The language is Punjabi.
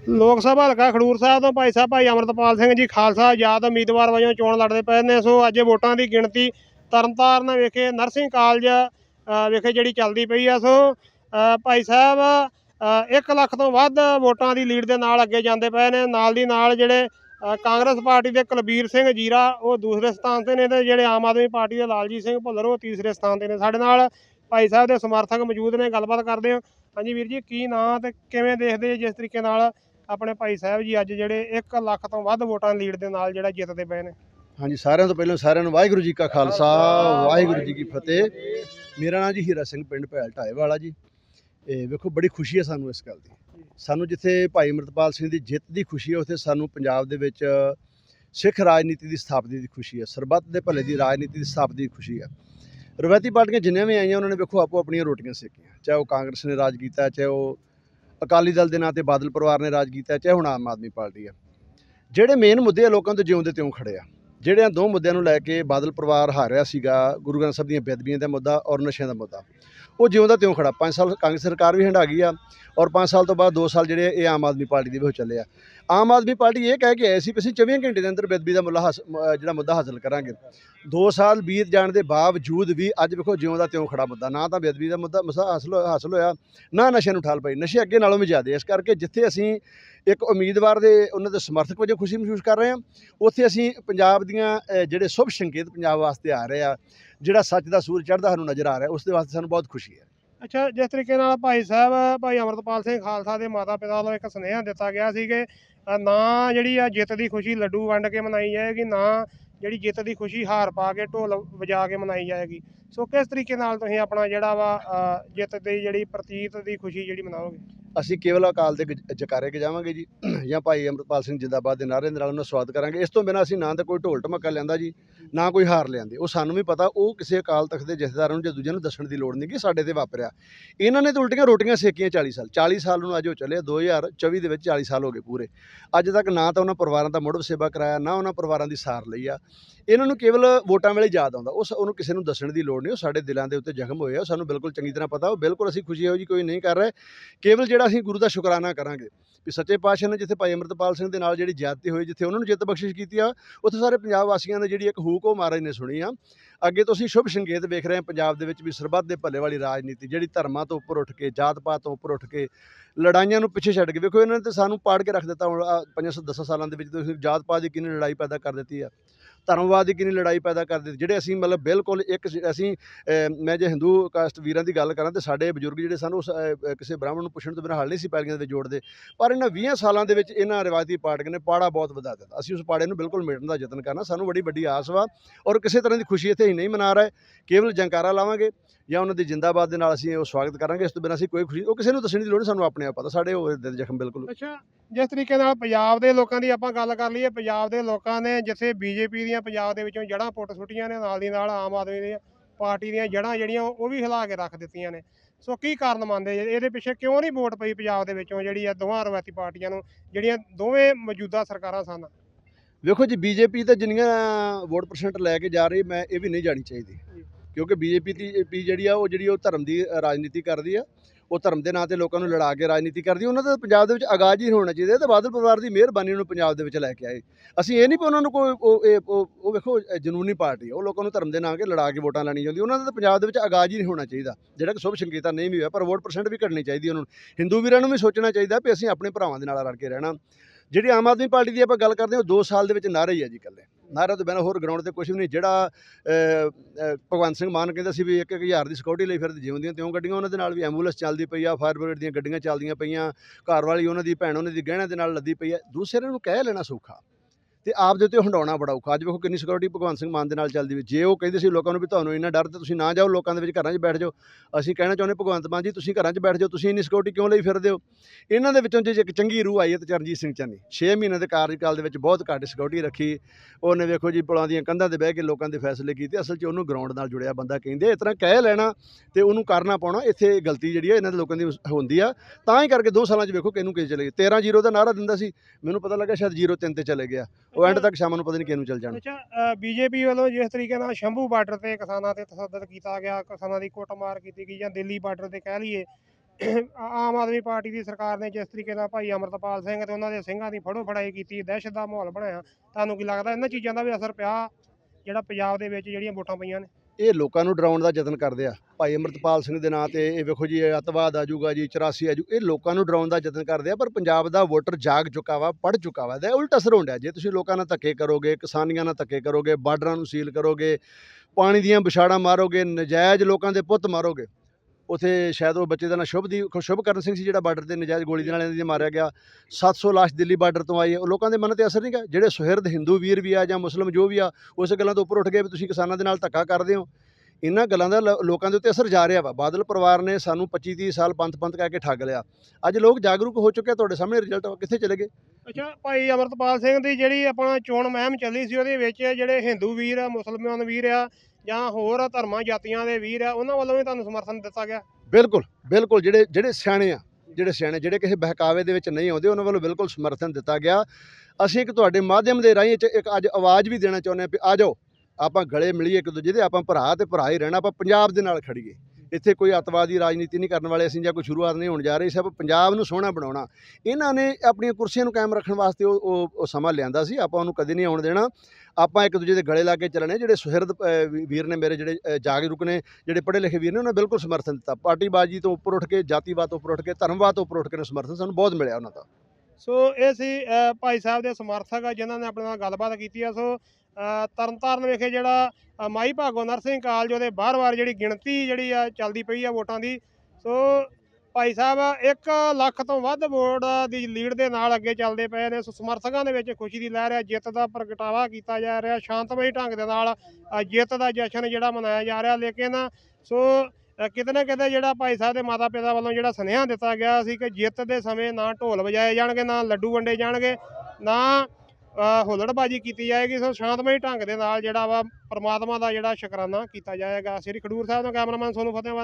ਲੋਕ ਸਭਾ ਹਲਕਾ ਖਡੂਰ ਸਾਹਿਬ ਤੋਂ ਭਾਈ ਸਾਹਿਬ, ਭਾਈ ਅਮਰਤਪਾਲ ਸਿੰਘ ਜੀ, ਖਾਲਸਾ ਆਜ਼ਾਦ ਉਮੀਦਵਾਰ ਵਜੋਂ ਚੋਣ ਲੜਦੇ ਪਏ ਨੇ। ਸੋ ਅੱਜ ਵੋਟਾਂ ਦੀ ਗਿਣਤੀ ਤਰਨਤਾਰਨ ਵਿਖੇ ਨਰਸਿੰਗ ਕਾਲਜ ਵਿਖੇ ਜਿਹੜੀ ਚੱਲਦੀ ਪਈ ਆ। ਸੋ ਭਾਈ ਸਾਹਿਬ 1 ਲੱਖ ਤੋਂ ਵੱਧ ਵੋਟਾਂ ਦੀ ਲੀਡ ਦੇ ਨਾਲ ਅੱਗੇ ਜਾਂਦੇ ਪਏ ਨੇ। ਨਾਲ ਦੀ ਨਾਲ ਜਿਹੜੇ ਕਾਂਗਰਸ ਪਾਰਟੀ ਦੇ ਕੁਲਬੀਰ ਸਿੰਘ ਜੀਰਾ, ਉਹ ਦੂਸਰੇ ਸਥਾਨ ਤੇ ਨੇ ਤੇ ਜਿਹੜੇ ਆਮ ਆਦਮੀ ਪਾਰਟੀ ਦੇ ਲਾਲਜੀਤ ਸਿੰਘ ਭੁੱਲਰ, ਉਹ ਤੀਸਰੇ ਸਥਾਨ ਤੇ ਨੇ। ਸਾਡੇ ਨਾਲ ਭਾਈ ਸਾਹਿਬ ਦੇ ਸਮਰਥਕ ਮੌਜੂਦ ਨੇ। ਗੱਲਬਾਤ ਕਰਦੇ ਹਾਂ। ਹਾਂਜੀ ਵੀਰ ਜੀ, ਕੀ ਨਾਂ ਤੇ ਕਿਵੇਂ ਦੇਖਦੇ ਜਿਸ ਤਰੀਕੇ ਨਾਲ ਆਪਣੇ ਭਾਈ ਸਾਹਿਬ ਜੀ ਅੱਜ ਜਿਹੜੇ 1 ਲੱਖ ਤੋਂ ਵੱਧ ਵੋਟਾਂ ਲੀਡ ਦੇ ਨਾਲ ਜਿਹੜਾ ਜਿੱਤਦੇ ਪਏ ਨੇ। ਹਾਂਜੀ, ਸਾਰਿਆਂ ਤੋਂ ਪਹਿਲਾਂ ਸਾਰਿਆਂ ਨੂੰ ਵਾਹਿਗੁਰੂ ਜੀ ਕਾ ਖਾਲਸਾ, ਵਾਹਿਗੁਰੂ ਜੀ ਕੀ ਫਤਿਹ। ਮੇਰਾ ਨਾਮ ਜੀ ਹੀਰਾ ਸਿੰਘ, ਪਿੰਡ ਭੈਲ ਢਾਏ ਵਾਲਾ ਜੀ। ਇਹ ਵੇਖੋ, ਬੜੀ ਖੁਸ਼ੀ ਹੈ ਸਾਨੂੰ ਇਸ ਗੱਲ ਦੀ। ਸਾਨੂੰ ਜਿੱਥੇ ਭਾਈ ਅਮਰਤਪਾਲ ਸਿੰਘ ਦੀ ਜਿੱਤ ਦੀ ਖੁਸ਼ੀ ਹੈ, ਉੱਥੇ ਸਾਨੂੰ ਪੰਜਾਬ ਦੇ ਵਿੱਚ ਸਿੱਖ ਰਾਜਨੀਤੀ ਦੀ ਸਥਾਪਨਾ ਦੀ ਖੁਸ਼ੀ ਹੈ, ਸਰਬੱਤ ਦੇ ਭਲੇ ਦੀ ਰਾਜਨੀਤੀ ਦੀ ਸਥਾਪਨਾ ਦੀ ਖੁਸ਼ੀ ਹੈ। ਰਵਾਇਤੀ ਪਾਰਟੀਆਂ ਜਿੰਨੀਆਂ ਵੀ ਆਈਆਂ, ਉਹਨਾਂ ਨੇ ਵੇਖੋ ਆਪੋ ਆਪਣੀਆਂ ਰੋਟੀਆਂ ਸੇਕੀਆਂ। ਚਾਹੇ ਉਹ ਕਾਂਗਰਸ ਨੇ ਰਾਜ ਕੀਤਾ, ਚਾਹੇ ਉਹ ਅਕਾਲੀ ਦਲ ਦੇ ਨਾਂ ਤੇ ਬਾਦਲ ਪਰਿਵਾਰ ਨੇ ਰਾਜ ਕੀਤਾ, ਚਾਹੇ ਹੁਣ ਆਮ ਆਦਮੀ ਪਾਰਟੀ ਆ। ਜਿਹੜੇ ਮੇਨ ਮੁੱਦੇ ਆ ਲੋਕਾਂ ਤੋਂ ਜਿਉਂਦੇ ਤਿਉਂ ਖੜੇ ਆ। ਜਿਹੜਿਆਂ ਦੋ ਮੁੱਦਿਆਂ ਨੂੰ ਲੈ ਕੇ ਬਾਦਲ ਪਰਿਵਾਰ ਹਾਰਿਆ ਸੀਗਾ, ਗੁਰੂ ਗ੍ਰੰਥ ਸਾਹਿਬ ਦੀਆਂ ਬੇਅਦਬੀਆਂ ਦਾ ਮੁੱਦਾ ਔਰ ਨਸ਼ਿਆਂ ਦਾ ਮੁੱਦਾ। ਉਹ ਜਿਉਂ ਦਾ ਤਿਉਂ ਖੜਾ। 5 ਸਾਲ ਕਾਂਗਰਸ ਸਰਕਾਰ ਵੀ ਹੰਢਾ ਗਈ ਆ ਔਰ 5 ਸਾਲ ਤੋਂ ਬਾਅਦ 2 ਸਾਲ ਜਿਹੜੇ ਇਹ ਆਮ ਆਦਮੀ ਪਾਰਟੀ ਦੇ ਵਿੱਚ ਚੱਲੇ ਆ। ਆਮ ਆਦਮੀ ਪਾਰਟੀ ਇਹ ਕਹਿ ਕੇ ਆਏ ਸੀ ਵੀ ਅਸੀਂ 24 ਘੰਟੇ ਦੇ ਅੰਦਰ ਬੇਅਦਬੀ ਦਾ ਮੁੱਲਾ ਹਾਸ- ਜਿਹੜਾ ਮੁੱਦਾ ਹਾਸਲ ਕਰਾਂਗੇ। 2 ਸਾਲ ਬੀਤ ਜਾਣ ਦੇ ਬਾਵਜੂਦ ਵੀ ਅੱਜ ਵੇਖੋ ਜਿਉਂ ਦਾ ਤਿਉਂ ਖੜਾ ਮੁੱਦਾ। ਨਾ ਤਾਂ ਬੇਅਦਬੀ ਦਾ ਮੁੱਦਾ, ਮਸਾ ਹਾਸਲ ਹਾਸਲ ਹੋਇਆ, ਨਾ ਨਸ਼ਿਆਂ ਨੂੰ ਠਾਲ ਪਈ। ਨਸ਼ੇ ਅੱਗੇ ਨਾਲੋਂ ਵੀ ਜ਼ਿਆਦਾ ਇਸ ਕਰਕੇ ਜਿੱਥੇ ਅਸੀਂ ਇੱਕ ਉਮੀਦਵਾਰ ਦੇ ਉਹਨਾਂ ਦੇ ਸਮਰਥਕ ਵਜੋਂ ਖੁਸ਼ੀ ਮਹਿਸੂਸ ਕਰ ਰਹੇ ਹਾਂ। ਉੱਥੇ ਅਸੀਂ ਪੰਜਾਬ ਦੀਆਂ ਜਿਹੜੇ ਸ਼ੁਭ ਸੰਕੇਤ ਪੰਜਾਬ ਵਾਸਤੇ ਆ ਰਹੇ ਆ, ਜਿਹੜਾ ਸੱਚ ਦਾ ਸੂਰਜ ਚੜ੍ਹਦਾ ਸਾਨੂੰ ਨਜ਼ਰ ਆ ਰਿਹਾ, ਉਸ ਦੇ ਵਾਸਤੇ ਸਾਨੂੰ ਬਹੁਤ ਖੁਸ਼ੀ ਹੈ। ਅੱਛਾ, ਜਿਸ ਤਰੀਕੇ ਨਾਲ ਭਾਈ ਸਾਹਿਬ, ਭਾਈ ਅਮਰਤਪਾਲ ਸਿੰਘ ਖਾਲਸਾ ਦੇ ਮਾਤਾ ਪਿਤਾ ਵੱਲੋਂ ਇੱਕ ਸੁਨੇਹਾ ਦਿੱਤਾ ਗਿਆ ਸੀ ਕਿ ਨਾ ਜਿਹੜੀ ਆ ਜਿੱਤ ਦੀ ਖੁਸ਼ੀ ਲੱਡੂ ਵੰਡ ਕੇ ਮਨਾਈ ਜਾਏਗੀ, ਨਾ ਜਿਹੜੀ ਜਿੱਤ ਦੀ ਖੁਸ਼ੀ ਹਾਰ ਪਾ ਕੇ ਢੋਲ ਵਜਾ ਕੇ ਮਨਾਈ ਜਾਏਗੀ। ਸੋ ਕਿਸ ਤਰੀਕੇ ਨਾਲ ਤੁਸੀਂ ਆਪਣਾ ਜਿਹੜਾ ਵਾ ਜਿੱਤ ਦੀ ਜਿਹੜੀ ਪ੍ਰਤੀਤ ਦੀ ਖੁਸ਼ੀ ਜਿਹੜੀ ਮਨਾਓਗੇ? ਅਸੀਂ ਕੇਵਲ ਅਕਾਲ ਦੇ ਗ- ਜਕਾਰੇ ਕੇ ਜਾਵਾਂਗੇ ਜੀ, ਜਾਂ ਭਾਈ ਅਮਰਪਾਲ ਸਿੰਘ ਜਿੰਦਾਬਾਦ ਦੇ ਨਾਅਰੇ ਦੇ ਨਾਲ ਉਹਨਾਂ ਦਾ ਸਵਾਗਤ ਕਰਾਂਗੇ। ਇਸ ਤੋਂ ਬਿਨਾਂ ਅਸੀਂ ਨਾ ਤਾਂ ਕੋਈ ਢੋਲ ਢਮੱਕਾ ਲਿਆਂਦਾ ਜੀ, ਨਾ ਕੋਈ ਹਾਰ ਲਿਆਂਦੇ। ਉਹ ਸਾਨੂੰ ਵੀ ਪਤਾ, ਉਹ ਕਿਸੇ ਅਕਾਲ ਤਖਤ ਦੇ ਜਥੇਦਾਰਾਂ ਨੂੰ ਜਾਂ ਦੂਜਿਆਂ ਨੂੰ ਦੱਸਣ ਦੀ ਲੋੜ ਨਹੀਂ ਕਿ ਸਾਡੇ ਤੇ ਵਾਪਰਿਆ। ਇਹਨਾਂ ਨੇ ਤਾਂ ਉਲਟੀਆਂ ਰੋਟੀਆਂ ਸੇਕੀਆਂ 40 ਸਾਲ। 40 ਸਾਲ ਨੂੰ ਅੱਜ ਉਹ ਚੱਲੇ 2024 ਦੇ ਵਿੱਚ 40 ਸਾਲ ਹੋ ਗਏ ਪੂਰੇ। ਅੱਜ ਤੱਕ ਨਾ ਤਾਂ ਉਹਨਾਂ ਪਰਿਵਾਰਾਂ ਦਾ ਮੁੜ ਸੇਵਾ ਕਰਾਇਆ, ਨਾ ਉਹਨਾਂ ਪਰਿਵਾਰਾਂ ਦੀ ਸਾਰ ਲਈ ਆ। ਇਹਨਾਂ ਨੂੰ ਕੇਵਲ ਵੋਟਾਂ ਵੇਲੇ ਯਾਦ ਆਉਂਦਾ। ਉਸ ਉਹਨੂੰ ਕਿਸੇ ਨੂੰ ਦੱਸਣ ਦੀ ਲੋੜ ਨਹੀਂ। ਉਹ ਸਾਡੇ ਦਿਲਾਂ ਦੇ ਉੱਤੇ ਜ਼ਖਮ ਹੋਏ ਆ। ਸਾਨੂੰ ਬਿਲਕੁਲ ਚੰਗੀ ਤਰ੍ਹਾਂ ਪਤਾ। ਉਹ ਬਿਲਕੁਲ ਅਸੀਂ ਖੁਸ਼ੀ ਇਹੋ ਜੀ, ਕੋਈ ਨਹੀਂ ਕਰ ਰਹੇ। ਕੇਵਲ ਜਿਹੜਾ ਅਸੀਂ ਗੁਰੂ ਦਾ ਸ਼ੁਕਰਾਨਾ ਕਰਾਂਗੇ ਵੀ ਸੱਚੇ ਪਾਤਸ਼ਾਹ ਨੇ ਜਿੱਥੇ ਭਾਈ ਅਮਰਤਪਾਲ ਸਿੰਘ ਦੇ ਨਾਲ ਜਿਹੜੀ ਜ਼ਿਆਦਤੀ ਹੋਈ, ਜਿੱਥੇ ਉਹਨਾਂ ਨੂੰ ਜਿੱਤ ਬਖਸ਼ਿਸ਼ ਕੀਤੀ ਆ, ਉੱਥੇ ਸਾਰੇ ਪੰਜਾਬ ਵਾਸੀਆਂ ਨੇ ਜਿਹੜੀ ਇੱਕ ਹੂਕ ਉਹ ਮਹਾਰਾਜ ਨੇ ਸੁਣੀ ਆ। ਅੱਗੇ ਤੋਂ ਅਸੀਂ ਸ਼ੁਭ ਸੰਕੇਤ ਵੇਖ ਰਹੇ ਹਾਂ ਪੰਜਾਬ ਦੇ ਵਿੱਚ ਵੀ ਸਰਬੱਤ ਦੇ ਭਲੇ ਵਾਲੀ ਰਾਜਨੀਤੀ, ਜਿਹੜੀ ਧਰਮਾਂ ਤੋਂ ਉੱਪਰ ਉੱਠ ਕੇ, ਜਾਤ ਪਾਤ ਤੋਂ ਉੱਪਰ ਉੱਠ ਕੇ ਲੜਾਈਆਂ ਨੂੰ ਪਿੱਛੇ ਛੱਡ ਕੇ, ਵੇਖੋ ਇਹਨਾਂ ਨੇ ਤਾਂ ਸਾਨੂੰ ਪਾੜ ਕੇ ਰੱਖ ਦਿੱਤਾ ਹੁਣ, ਆਹ ਪੰਜਾਂ ਸੌ ਦਸਾਂ ਸਾਲਾਂ ਦੇ ਵਿੱਚ ਤੁਸੀਂ ਜਾਤ ਪਾਤ ਦੀ ਕਿੰਨੀ ਲੜਾਈ ਪੈਦਾ ਕਰ ਦਿੱਤੀ ਆ। ਧਰਮਵਾਦ ਦੀ ਕਿੰਨੀ ਲੜਾਈ ਪੈਦਾ ਕਰ ਦਿੱਤੀ। ਜਿਹੜੇ ਅਸੀਂ ਮਤਲਬ ਬਿਲਕੁਲ ਇੱਕ ਅਸੀਂ ਮੈਂ ਜੇ ਹਿੰਦੂ ਕਾਸਟ ਵੀਰਾਂ ਦੀ ਗੱਲ ਕਰਾਂ ਤੇ ਸਾਡੇ ਬਜ਼ੁਰਗ ਜਿਹੜੇ ਸਨ ਉਸ ਕਿਸੇ ਬ੍ਰਾਹਮਣ ਨੂੰ ਪੁੱਛਣ ਤੋਂ ਬਿਨਾਂ ਹੱਲ ਨਹੀਂ ਸੀ ਪੈਲੀਆਂ ਦੇ ਵਿੱਚ ਜੋੜਦੇ। ਪਰ ਇਹਨਾਂ 20 ਸਾਲਾਂ ਦੇ ਵਿੱਚ ਇਹਨਾਂ ਰਿਵਾਇਤੀ ਪਾਠਕ ਨੇ ਪਾੜਾ ਬਹੁਤ ਵਧਾ ਦਿੱਤਾ। ਅਸੀਂ ਉਸ ਪਾੜੇ ਨੂੰ ਬਿਲਕੁਲ ਮਿਟਣ ਦਾ ਯਤਨ ਕਰਨਾ। ਸਾਨੂੰ ਬੜੀ ਵੱਡੀ ਆਸ ਵਾ ਔਰ ਕਿਸੇ ਤਰ੍ਹਾਂ ਦੀ ਖੁਸ਼ੀ ਇੱਥੇ ਹੀ ਨਹੀਂ ਮਨਾ ਰਹੇ। ਕੇਵਲ ਜੰਕਾਰਾ ਲਾਵਾਂਗੇ। ਜਾਂ ਉਹਨਾਂ ਦੀ ਜਿੰਦਾਬਾਦ ਦੇ ਨਾਲ ਅਸੀਂ ਉਹ ਸਵਾਗਤ ਕਰਾਂਗੇ ਇਸ ਤੋਂ ਬਿਨਾਂ ਅਸੀਂ ਕੋਈ ਖੁਸ਼ੀ ਉਹ ਕਿਸੇ ਨੂੰ ਦੱਸਣ ਦੀ ਲੋੜ ਨਹੀਂ ਸਾਨੂੰ ਆਪਣੇ ਆਪ ਪਤਾ ਸਾਡੇ ਉਹ ਦਿਲ ਜ਼ਖਮ ਬਿਲਕੁਲ। ਅੱਛਾ ਜਿਸ ਤਰੀਕੇ ਨਾਲ ਪੰਜਾਬ ਦੇ ਲੋਕਾਂ ਦੀ ਆਪਾਂ ਗੱਲ ਕਰ ਲਈਏ ਪੰਜਾਬ ਦੇ ਲੋਕਾਂ ਨੇ ਜਿੱਥੇ ਬੀਜੇਪੀ ਦੀਆਂ ਪੰਜਾਬ ਦੇ ਵਿੱਚੋਂ ਜੜ੍ਹਾਂ ਪੁੱਟ ਸੁੱਟੀਆਂ ਨੇ ਨਾਲ ਦੀ ਨਾਲ ਆਮ ਆਦਮੀ ਦੀਆਂ ਪਾਰਟੀ ਦੀਆਂ ਜੜ੍ਹਾਂ ਜਿਹੜੀਆਂ ਉਹ ਵੀ ਹਿਲਾ ਕੇ ਰੱਖ ਦਿੱਤੀਆਂ ਨੇ। ਸੋ ਕੀ ਕਾਰਨ ਮੰਨਦੇ? ਇਹਦੇ ਪਿੱਛੇ ਕਿਉਂ ਨਹੀਂ ਵੋਟ ਪਈ ਪੰਜਾਬ ਦੇ ਵਿੱਚੋਂ ਜਿਹੜੀ ਆ ਦੋਵਾਂ ਰਵਾਇਤੀ ਪਾਰਟੀਆਂ ਨੂੰ ਜਿਹੜੀਆਂ ਦੋਵੇਂ ਮੌਜੂਦਾ ਸਰਕਾਰਾਂ ਸਨ? ਵੇਖੋ ਜੀ ਬੀਜੇਪੀ ਤਾਂ ਜਿੰਨੀਆਂ ਵੋਟ ਪਰਸੈਂਟ ਲੈ ਕੇ ਜਾ ਰਹੀ ਮੈਂ ਇਹ ਵੀ ਨਹੀਂ ਜਾਣੀ ਚਾਹੀਦੀ। ਕਿਉਂਕਿ ਬੀਜੇਪੀ ਦੀ ਪੀ ਜਿਹੜੀ ਆ ਉਹ ਜਿਹੜੀ ਉਹ ਧਰਮ ਦੀ ਰਾਜਨੀਤੀ ਕਰਦੀ ਆ ਉਹ ਧਰਮ ਦੇ ਨਾਂ ਤੇ ਲੋਕਾਂ ਨੂੰ ਲੜਾ ਕੇ ਰਾਜਨੀਤੀ ਕਰਦੀ ਉਹਨਾਂ ਦਾ ਪੰਜਾਬ ਦੇ ਵਿੱਚ ਆਗਾਜ਼ ਹੀ ਹੋਣਾ ਚਾਹੀਦਾ। ਇਹ ਤਾਂ ਬਾਦਲ ਪਰਿਵਾਰ ਦੀ ਮਿਹਰਬਾਨੀ ਨੂੰ ਪੰਜਾਬ ਦੇ ਵਿੱਚ ਲੈ ਕੇ ਆਏ। ਅਸੀਂ ਇਹ ਨਹੀਂ ਵੀ ਉਹਨਾਂ ਨੂੰ ਕੋਈ ਉਹ ਇਹ ਉਹ ਵੇਖੋ ਇਹ ਜਨੂਨੀ ਪਾਰਟੀ ਆ, ਉਹ ਲੋਕਾਂ ਨੂੰ ਧਰਮ ਦੇ ਨਾਂ 'ਤੇ ਲੜਾ ਕੇ ਵੋਟਾਂ ਲੈਣੀ ਚਾਹੁੰਦੀ ਉਹਨਾਂ ਦਾ ਤਾਂ ਪੰਜਾਬ ਦੇ ਵਿੱਚ ਆਗਾਜ਼ ਹੀ ਨਹੀਂ ਹੋਣਾ ਚਾਹੀਦਾ। ਜਿਹੜਾ ਕਿ ਸ਼ੁਭ ਸੰਕੇਤਾਂ ਨਹੀਂ ਵੀ ਹੋਇਆ ਪਰ ਵੋਟ ਪਰਸੈਂਟ ਵੀ ਘਟਣੀ ਚਾਹੀਦੀ ਉਹਨਾਂ ਨੂੰ। ਹਿੰਦੂ ਵੀਰਾਂ ਨੂੰ ਵੀ ਸੋਚਣਾ ਚਾਹੀਦਾ ਵੀ ਅਸੀਂ ਆਪਣੇ ਭਰਾਵਾਂ ਦੇ ਨਾਲ ਰਲ ਕੇ ਰਹਿਣਾ। ਜਿਹੜੀ ਆਮ ਆਦਮੀ ਪਾਰਟੀ ਦੀ ਆਪਾਂ ਗੱਲ ਕਰਦੇ ਹਾਂ ਉਹ 2 ਸਾਲ ਦੇ ਵਿੱਚ ਨਾਰੇ ਹੀ ਆ ਜੀ ਇਕੱਲੇ। ਨਾਰਾ ਤੋਂ ਬਿਨਾਂ ਹੋਰ ਗਰਾਊਂਡ ਤੇ ਕੁਝ ਵੀ ਨਹੀਂ। ਜਿਹੜਾ ਭਗਵੰਤ ਸਿੰਘ ਮਾਨ ਕਹਿੰਦਾ ਸੀ ਵੀ 1000 ਦੀ ਸਿਕਿਉਰਿਟੀ ਲਈ ਫਿਰਦੇ ਜਿਉਂਦੀਆਂ ਤਿਉਂ ਗੱਡੀਆਂ, ਉਹਨਾਂ ਦੇ ਨਾਲ ਵੀ ਐਂਬੂਲੈਂਸ ਚੱਲਦੀ ਪਈ ਆ ਫਾਇਰ ਬ੍ਰਿਗੇਡ ਦੀਆਂ ਗੱਡੀਆਂ ਚੱਲਦੀਆਂ ਪਈਆਂ, ਘਰ ਵਾਲੀ ਉਹਨਾਂ ਦੀ, ਭੈਣ ਉਹਨਾਂ ਦੀ ਗਹਿਣਿਆਂ ਦੇ ਨਾਲ ਲੱਦੀ ਪਈ ਆ। ਦੂਸਰੇ ਨੂੰ ਕਹਿ ਲੈਣਾ ਸੌਖਾ। ਤੇ ਆਪ ਦੇ ਉੱਤੇ ਹੰਡਾਉਣਾ ਬੜਾ ਔਖਾ। ਅੱਜ ਵੇਖੋ ਕਿੰਨੀ ਸਿਕਿਉਰਿਟੀ ਭਗਵੰਤ ਸਿੰਘ ਮਾਨ ਦੇ ਨਾਲ ਚੱਲਦੀ ਵੀ। ਜੇ ਉਹ ਕਹਿੰਦੇ ਸੀ ਲੋਕਾਂ ਨੂੰ ਵੀ ਤੁਹਾਨੂੰ ਇੰਨਾ ਡਰ ਤੇ ਤੁਸੀਂ ਨਾ ਜਾਓ, ਲੋਕਾਂ ਦੇ ਵਿੱਚ ਘਰਾਂ 'ਚ ਬੈਠ ਜਾਓ, ਅਸੀਂ ਕਹਿਣਾ ਚਾਹੁੰਦੇ ਭਗਵੰਤ ਮਾਨ ਜੀ, ਤੁਸੀਂ ਘਰਾਂ 'ਚ ਬੈਠ ਜਾਓ, ਤੁਸੀਂ ਇੰਨੀ ਸਿਕਿਉਰਿਟੀ ਕਿਉਂ ਲਈ ਫਿਰਦੇ ਹੋ? ਇਹਨਾਂ ਦੇ ਵਿੱਚੋਂ ਜੇ ਇੱਕ ਚੰਗੀ ਰੂਹ ਆਈ ਹੈ ਤੇ ਚਰਨਜੀਤ ਸਿੰਘ ਚੰਨੀ 6 ਮਹੀਨੇ ਦੇ ਕਾਰਜਕਾਲ ਦੇ ਵਿੱਚ ਬਹੁਤ ਘੱਟ ਸਿਕਿਉਰਿਟੀ ਰੱਖੀ। ਉਹਨੇ ਵੇਖੋ ਜੀ ਪੁਲਾਂ ਦੀਆਂ ਕੰਧਾਂ ਤੇ ਬਹਿ ਕੇ ਲੋਕਾਂ ਦੇ ਫੈਸਲੇ ਕੀਤੇ। ਅਸਲ 'ਚ ਉਹਨੂੰ ਗਰਾਊਂਡ ਨਾਲ ਜੁੜਿਆ ਬੰਦਾ ਕਹਿੰਦੇ, ਇਸ ਤਰ੍ਹਾਂ ਕਹਿ ਲੈਣਾ ਤੇ ਉਹਨੂੰ ਕਰਨਾ ਪਾਉਣਾ, ਇੱਥੇ ਗਲਤੀ ਜਿਹੜੀ ਹੈ, ਇਹਨਾਂ ਦੇ ਲੋਕਾਂ ਦੀ ਹੁੰਦੀ ਆ। ਤਾਂ ਹੀ ਕਰਕੇ 2 ਸਾਲਾਂ 'ਚ ਵੇਖੋ ਕਿਹਨੂੰ ਕਿਸ ਚਲੇ ਗਏ। 13 ਜ਼ੀਰੋ ਦਾ ਨਾਰਾ ਦਿੰਦਾ ਸੀ। ਮੈਨੂੰ ਪਤਾ ਲੱਗਾ ਸ਼ਾਇਦ 0 3 ਤੇ ਚਲੇ ਗਿਆ। ਉਹ ਐਂਡ ਤੱਕ ਸ਼ਾਮ ਨੂੰ ਪਤਾ ਨਹੀਂ ਕਿਹਨੂੰ ਚੱਲ ਜਾਣਾ। ਅੱਛਾ ਬੀਜੇਪੀ ਵੱਲੋਂ ਜਿਸ ਤਰੀਕੇ ਨਾਲ ਸ਼ੰਭੂ ਬਾਰਡਰ ਤੇ ਕਿਸਾਨਾਂ ਤੇ ਤਸੱਦਦ ਕੀਤਾ ਗਿਆ, ਕਿਸਾਨਾਂ ਦੀ ਕੁੱਟਮਾਰ ਕੀਤੀ ਗਈ ਜਾਂ ਦਿੱਲੀ ਬਾਰਡਰ ਤੇ ਕਹਿ ਲਈਏ ਆਮ ਆਦਮੀ ਪਾਰਟੀ ਦੀ ਸਰਕਾਰ ਨੇ ਜਿਸ ਤਰੀਕੇ ਨਾਲ ਭਾਈ ਅਮਰਤਪਾਲ ਸਿੰਘ ਤੇ ਉਹਨਾਂ ਦੇ ਸਿੰਘਾਂ ਦੀ ਫੜੋ ਫੜਾਈ ਕੀਤੀ, ਦਹਿਸ਼ਤ ਦਾ ਮਾਹੌਲ ਬਣਾਇਆ, ਤੁਹਾਨੂੰ ਕੀ ਲੱਗਦਾ ਇਹਨਾਂ ਚੀਜ਼ਾਂ ਦਾ ਵੀ ਅਸਰ ਪਿਆ ਜਿਹੜਾ ਪੰਜਾਬ ਦੇ ਵਿੱਚ ਜਿਹੜੀਆਂ ਵੋਟਾਂ ਪਈਆਂ ਨੇ? ਇਹ ਲੋਕਾਂ ਨੂੰ ਡਰਾਉਣ ਦਾ ਯਤਨ ਕਰਦੇ ਆ। ਭਾਈ ਅਮਰਤਪਾਲ ਸਿੰਘ ਦੇ ਨਾਂ ਤੇ ਇਹ ਵੇਖੋ ਜੀ, ਇਹ ਅੱਤਵਾਦ ਆ ਜਾਊਗਾ ਜੀ 84 ਆ ਜੂ ਇਹ ਲੋਕਾਂ ਨੂੰ ਡਰਾਉਣ ਦਾ ਯਤਨ ਕਰਦੇ ਆ, ਪਰ ਪੰਜਾਬ ਦਾ ਵੋਟਰ ਜਾਗ ਚੁੱਕਾ ਵਾ ਪੜ ਚੁੱਕਾ ਵਾ ਤੇ ਉਲਟਾ ਅਸਰ ਹੁੰਦਾ ਜੇ ਤੁਸੀਂ ਲੋਕਾਂ ਨਾਲ ਧੱਕੇ ਕਰੋਗੇ, ਕਿਸਾਨੀਆਂ ਨਾਲ ਧੱਕੇ ਕਰੋਗੇ, ਬਾਰਡਰਾਂ ਨੂੰ ਸੀਲ ਕਰੋਗੇ, ਪਾਣੀ ਦੀਆਂ ਵਿਛਾੜਾਂ ਮਾਰੋਗੇ, ਨਜਾਇਜ਼ ਲੋਕਾਂ ਦੇ ਪੁੱਤ ਮਾਰੋਗੇ ਉਥੇ ਸ਼ਾਇਦ ਉਹ ਬੱਚੇ ਦਾ ਨਾਂ ਸ਼ੁਭ ਦੀ ਸ਼ੁਭਕਰਨ ਸਿੰਘ ਸੀ ਜਿਹੜਾ ਬਾਰਡਰ ਤੇ ਨਜਾਇਜ਼ ਗੋਲੀ ਦੇ ਨਾਲ ਇਹਨਾਂ ਦੀ ਮਾਰਿਆ ਗਿਆ। 700 ਲਾਸ਼ ਦਿੱਲੀ ਬਾਰਡਰ ਤੋਂ ਆਈ ਹੈ। ਉਹ ਲੋਕਾਂ ਦੇ ਮਨ ਤੇ ਅਸਰ ਨਹੀਂ ਗਾ? ਜਿਹੜੇ ਸੁਹਿਰਦ ਹਿੰਦੂ ਵੀਰ ਵੀ ਆ ਜਾਂ ਮੁਸਲਮ ਜੋ ਵੀ ਆ, ਉਸ ਗੱਲਾਂ ਤੋਂ ਉੱਪਰ ਉੱਠ ਗਏ ਵੀ ਤੁਸੀਂ ਕਿਸਾਨਾਂ ਦੇ ਨਾਲ ਧੱਕਾ ਕਰਦੇ ਹੋ। ਇਹਨਾਂ ਗੱਲਾਂ ਦਾ ਲ- ਲੋਕਾਂ ਦੇ ਉੱਤੇ ਅਸਰ ਜਾ ਰਿਹਾ ਵਾ। ਬਾਦਲ ਪਰਿਵਾਰ ਨੇ ਸਾਨੂੰ 25 30 ਸਾਲ ਪੰਥ ਪੰਥ ਕਹਿ ਕੇ ਠੱਗ ਲਿਆ। ਅੱਜ ਲੋਕ ਜਾਗਰੂਕ ਹੋ ਚੁੱਕੇ ਤੁਹਾਡੇ ਸਾਹਮਣੇ ਰਿਜ਼ਲਟ ਕਿੱਥੇ ਚਲੇ ਗਏ? ਅੱਛਾ, ਭਾਈ ਅਮਰਤਪਾਲ ਸਿੰਘ ਦੀ ਜਿਹੜੀ ਆਪਣਾ ਚੋਣ ਮੁਹਿੰਮ ਚੱਲੀ ਸੀ ਉਹਦੇ ਵਿੱਚ ਜਿਹੜੇ ਹਿੰਦੂ ਵੀਰ ਆ, ਮੁਸਲਮਾਨ ਵੀਰ ਆ, ਜਾਂ ਹੋਰ ਧਰਮਾਂ ਜਾਤੀਆਂ ਦੇ ਵੀਰ ਆ, ਉਹਨਾਂ ਵੱਲੋਂ ਵੀ ਤੁਹਾਨੂੰ ਸਮਰਥਨ ਦਿੱਤਾ ਗਿਆ? ਬਿਲਕੁਲ ਬਿਲਕੁਲ, ਜਿਹੜੇ ਜਿਹੜੇ ਸਿਆਣੇ ਆ, ਜਿਹੜੇ ਸਿਆਣੇ, ਜਿਹੜੇ ਕਿਸੇ ਬਹਿਕਾਵੇ ਦੇ ਵਿੱਚ ਨਹੀਂ ਆਉਂਦੇ, ਉਹਨਾਂ ਵੱਲੋਂ ਬਿਲਕੁਲ ਸਮਰਥਨ ਦਿੱਤਾ ਗਿਆ। ਅਸੀਂ ਇੱਕ ਤੁਹਾਡੇ ਮਾਧਿਅਮ ਦੇ ਰਾਹੀਂ ਚ ਇੱਕ ਅੱਜ ਆਵਾਜ਼ ਵੀ ਦੇਣਾ ਚਾਹੁੰਦੇ ਆ ਵੀ ਆ ਜਾਓ, ਆਪਾਂ ਗਲੇ ਮਿਲੀਏ ਇੱਕ ਦੂਜੇ ਦੇ, ਆਪਾਂ ਭਰਾ ਤੇ ਭਰਾ ਹੀ ਰਹਿਣਾ, ਆਪਾਂ ਪੰਜਾਬ ਦੇ ਨਾਲ ਖੜੀਏ ਇੱਥੇ ਕੋਈ ਅਤਵਾਦੀ ਰਾਜਨੀਤੀ ਨਹੀਂ ਕਰਨ ਵਾਲੇ ਅਸੀਂ ਜਾਂ ਕੋਈ ਸ਼ੁਰੂਆਤ ਨਹੀਂ ਹੋਣ ਜਾ ਰਹੀ ਸਭ ਪੰਜਾਬ ਨੂੰ ਸੋਹਣਾ ਬਣਾਉਣਾ। ਇਹਨਾਂ ਨੇ ਆਪਣੀਆਂ ਕੁਰਸੀਆਂ ਨੂੰ ਕਾਇਮ ਰੱਖਣ ਵਾਸਤੇ ਉਹ ਉਹ ਸਮਾਂ ਲਿਆਂਦਾ ਸੀ। ਆਪਾਂ ਉਹਨੂੰ ਕਦੇ ਨਹੀਂ ਆਉਣ ਦੇਣਾ। ਆਪਾਂ ਇੱਕ ਦੂਜੇ ਦੇ ਗਲੇ ਲਾ ਕੇ ਚੱਲਣੇ। ਜਿਹੜੇ ਸੁਹਿਰਦ ਵੀਰ ਨੇ ਮੇਰੇ ਜਿਹੜੇ ਜਾਗਰੂਕ ਨੇ, ਜਿਹੜੇ ਪੜ੍ਹੇ ਲਿਖੇ ਵੀਰ ਨੇ, ਉਹਨਾਂ ਬਿਲਕੁਲ ਸਮਰਥਨ ਦਿੱਤਾ। ਪਾਰਟੀਬਾਜ਼ੀ ਤੋਂ ਉੱਪਰ ਉੱਠ ਕੇ, ਜਾਤੀਵਾਦ ਤੋਂ ਉੱਪਰ ਉੱਠ ਕੇ, ਧਰਮਵਾਦ ਤੋਂ ਉੱਪਰ ਉੱਠ ਕੇ ਸਮਰਥਨ ਸਾਨੂੰ ਬਹੁਤ ਮਿਲਿਆ ਉਹਨਾਂ ਦਾ। ਸੋ ਇਹ ਸੀ ਭਾਈ ਸਾਹਿਬ ਦੇ ਸਮਰਥਕ ਆ, ਜਿਨ੍ਹਾਂ ਨੇ ਆਪਣੇ ਨਾਲ ਗੱਲਬਾਤ ਕੀਤੀ ਆ। ਸੋ ਤਰਨਤਾਰਨ ਵਿਖੇ ਜਿਹੜਾ ਮਾਈ ਭਾਗੋ ਨਰਸਿੰਘ ਕਾਲਜ, ਉਹਦੇ ਬਾਰ-ਬਾਰ ਜਿਹੜੀ ਗਿਣਤੀ ਜਿਹੜੀ ਆ ਚੱਲਦੀ ਪਈ ਆ ਵੋਟਾਂ ਦੀ। ਸੋ ਭਾਈ ਸਾਹਿਬ 1 ਲੱਖ ਤੋਂ ਵੱਧ ਵੋਟ ਦੀ ਲੀਡ ਦੇ ਨਾਲ ਅੱਗੇ ਚੱਲਦੇ ਪਏ ਨੇ। ਸੋ ਸਮਰਥਕਾਂ ਦੇ ਵਿੱਚ ਖੁਸ਼ੀ ਦੀ ਲਹਿਰ ਹੈ ਜਿੱਤ ਦਾ ਪ੍ਰਗਟਾਵਾ ਕੀਤਾ ਜਾ ਰਿਹਾ, ਸ਼ਾਂਤਮਈ ਢੰਗ ਦੇ ਨਾਲ ਜਿੱਤ ਦਾ ਜਸ਼ਨ ਜਿਹੜਾ ਮਨਾਇਆ ਜਾ ਰਿਹਾ। ਲੇਕਿਨ ਸੋ ਕਿਤੇ ਨਾ ਕਿਤੇ ਜਿਹੜਾ ਭਾਈ ਸਾਹਿਬ ਦੇ ਮਾਤਾ ਪਿਤਾ ਵੱਲੋਂ ਜਿਹੜਾ ਸੁਨੇਹਾ ਦਿੱਤਾ ਗਿਆ ਸੀ ਕਿ ਜਿੱਤ ਦੇ ਸਮੇਂ ਨਾ ਢੋਲ ਵਜਾਏ ਜਾਣਗੇ, ਨਾ ਲੱਡੂ ਵੰਡੇ ਜਾਣਗੇ, ਨਾ ਹੁੱਲੜਬਾਜੀ ਕੀਤੀ ਜਾਏਗੀ, ਸੋ ਸ਼ਾਂਤਮਈ ਢੰਗ ਦੇ ਨਾਲ ਜਿਹੜਾ ਵਾ ਪ੍ਰਮਾਤਮਾ ਦਾ ਜਿਹੜਾ ਸ਼ੁਕਰਾਨਾ ਕੀਤਾ ਜਾਏਗਾ। ਸ੍ਰੀ ਖਡੂਰ ਸਾਹਿਬ ਦਾ ਕੈਮਰਾਮੈਨ ਸੋਨੂੰ ਫਤਿਹਵਾਨ